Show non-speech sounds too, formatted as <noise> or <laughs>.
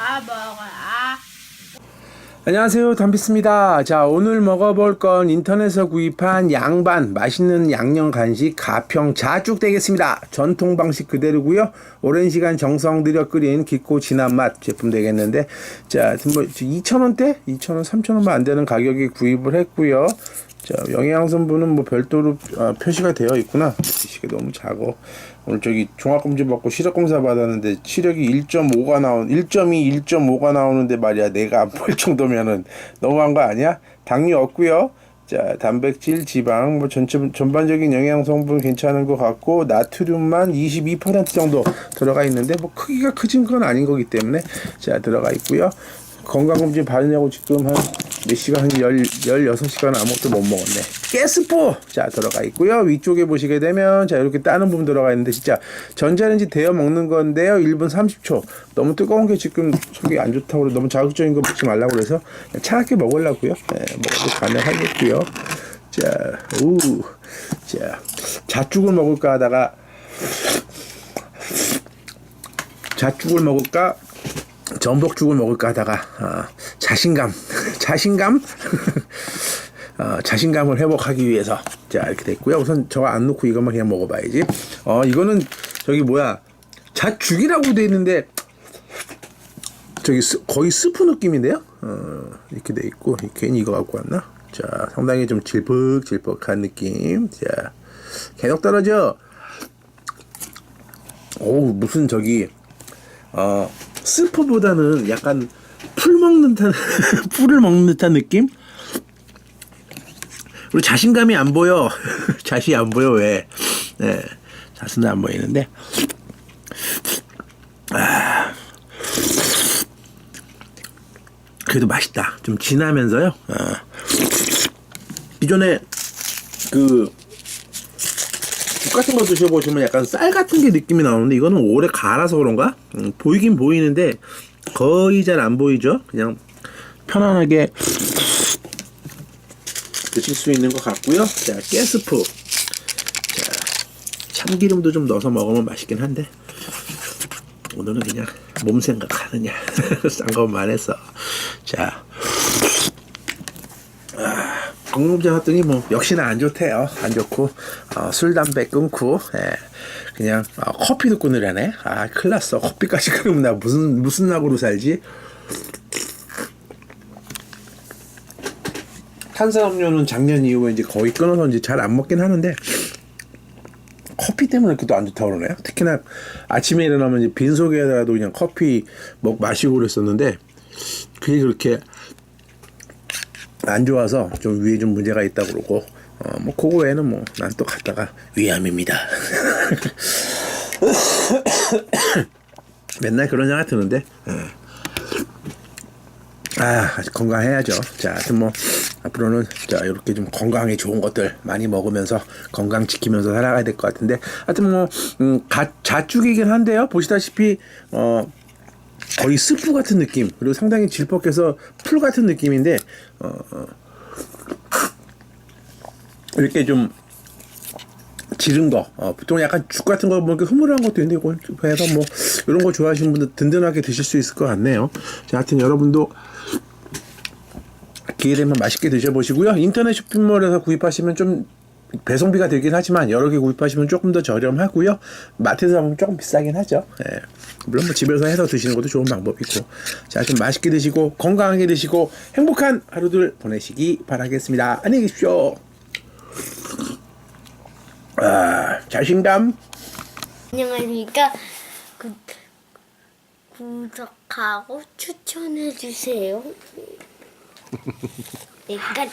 아 먹어 아. 안녕하세요. 담비스입니다. 자 오늘 먹어볼 건 인터넷에서 구입한 양반 맛있는 양념 간식 가평 자쭉 되겠습니다. 전통 방식 그대로고요. 오랜 시간 정성 들여 끓인 깊고 진한 맛 제품 되겠는데 자뭐 2,000원대? 2,000원 3,000원만 안 되는 가격에 구입을 했고요. 자 영양성분은 뭐 별도로 아, 표시가 되어 있구나 시계 너무 작어. 오늘 저기 종합검진 받고 시력검사 받았는데 시력이 1.5가 나온 1.2 1.5가 나오는데 말이야. 내가 안 보일 정도면은. 너무한 거 아니야? 당류 없고요. 자 단백질 지방 뭐 전체 전반적인 영양 성분 괜찮은 것 같고 나트륨만 22% 정도 들어가 있는데 뭐 크기가 크진 건 아닌 거기 때문에 자 들어가 있고요. 건강검진 받으냐고 지금 한 몇 시간 한 10, 16시간 아무것도 못 먹었네. 가스포! 자 들어가 있고요. 위쪽에 보시게 되면 자 이렇게 따는 부분 들어가 있는데 진짜 전자레인지 데워 먹는 건데요. 1분 30초. 너무 뜨거운 게 지금 속이 안 좋다고 그래. 너무 자극적인 거 먹지 말라고 그래서 차갑게 먹으려고요. 네, 먹어도 가능하겠고요. 자 우 자 자죽을 먹을까 하다가 자죽을 먹을까? 전복죽을 먹을까 하다가 아, 자신감 자신감? <laughs> 어, 자신감을 회복하기 위해서. 자 이렇게 됐고요. 우선 저거 안 넣고 이것만 그냥 먹어봐야지. 어 이거는 저기 뭐야. 자죽이라고 돼 있는데 저기 스, 거의 스프 느낌인데요? 어, 이렇게 돼 있고 괜히 이거 갖고 왔나? 자 상당히 좀 질퍽질퍽한 느낌. 자 계속 떨어져. 오 무슨 저기 어 스프보다는 약간 풀 먹는 듯한 <laughs> 풀을 먹는 듯한 느낌? 그리고 자신감이 안 보여. <laughs> 자신이 안 보여 왜? 네, 자신은 안 보이는데. 아, 그래도 맛있다. 좀 진하면서요. 아, 기존에 그죽 같은 거 드셔보시면 약간 쌀 같은 게 느낌이 나오는데 이거는 오래 갈아서 그런가? 음, 보이긴 보이는데 거의 잘 안 보이죠? 그냥 편안하게 드실 수 있는 것 같고요. 자, 가스프. 자, 참기름도 좀 넣어서 먹으면 맛있긴 한데 오늘은 그냥 몸 생각하느냐 <laughs> 싼 것만 해서 자 공룡자 갔더니 뭐 역시나 안 좋대요. 안 좋고 어, 술 담배 끊고 예, 그냥 어, 커피도 끊으려네. 아 큰일 났어. 커피까지 <laughs> 끊으면 나 무슨 무슨 낙으로 살지? 탄산음료는 작년 이후에 이제 거의 끊어서 이제 잘 안 먹긴 하는데 커피 때문에 그것도 안 좋다고 그러네요. 특히나 아침에 일어나면 이제 빈속에라도 그냥 커피 먹 마시고 그랬었는데 그게 그렇게 안 좋아서 좀 위에 좀 문제가 있다 그러고 어 뭐 그거 외에는 뭐 난 또 갔다가 위암입니다. <laughs> 맨날 그런 생각 드는데 예. 아 건강해야죠. 자, 하여튼 뭐 앞으로는 자 이렇게 좀 건강에 좋은 것들 많이 먹으면서 건강 지키면서 살아가야 될 것 같은데 하여튼 뭐 음, 가, 자축이긴 한데요. 보시다시피 어 거의 스프 같은 느낌. 그리고 상당히 질퍽해서 풀 같은 느낌인데 어, 어, 이렇게 좀 지른 거 어, 보통 약간 죽 같은 거 보니까 흐물한 것도 있는데 이거 해서 뭐 이런 거 좋아하시는 분들 든든하게 드실 수 있을 것 같네요. 자 하여튼 여러분도 기회 되면 맛있게 드셔보시고요. 인터넷 쇼핑몰에서 구입하시면 좀 배송비가 들긴 하지만 여러 개 구입하시면 조금 더 저렴하고요. 마트에서 사면 조금 비싸긴 하죠. 예. 물론 뭐 집에서 해서 드시는 것도 좋은 방법이고. 자, 좀 맛있게 드시고 건강하게 드시고 행복한 하루들 보내시기 바라겠습니다. 안녕히 계십시오. 아, 자신감. 안녕하십니까 구, 구독하고 추천해 주세요. <laughs> 약간